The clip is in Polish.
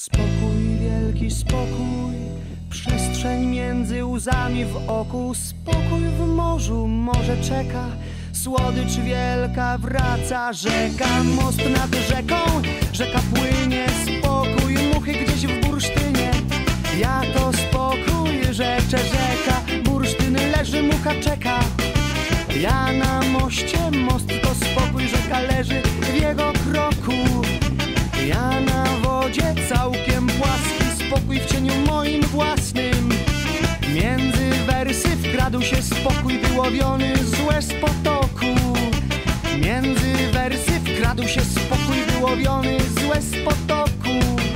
Spokój, wielki spokój, przestrzeń między łzami w oku, spokój w morzu, morze czeka, słodycz wielka wraca, rzeka, most nad rzeką, rzeka płynie, spokój, muchy gdzieś w bursztynie, ja to spokój, rzecze rzeka, bursztyn leży, mucha czeka. Ja na moście, spokój w cieniu moim własnym. Między wersy wkradł się spokój wyłowiony z potoku. Między wersy wkradł się spokój wyłowiony z potoku.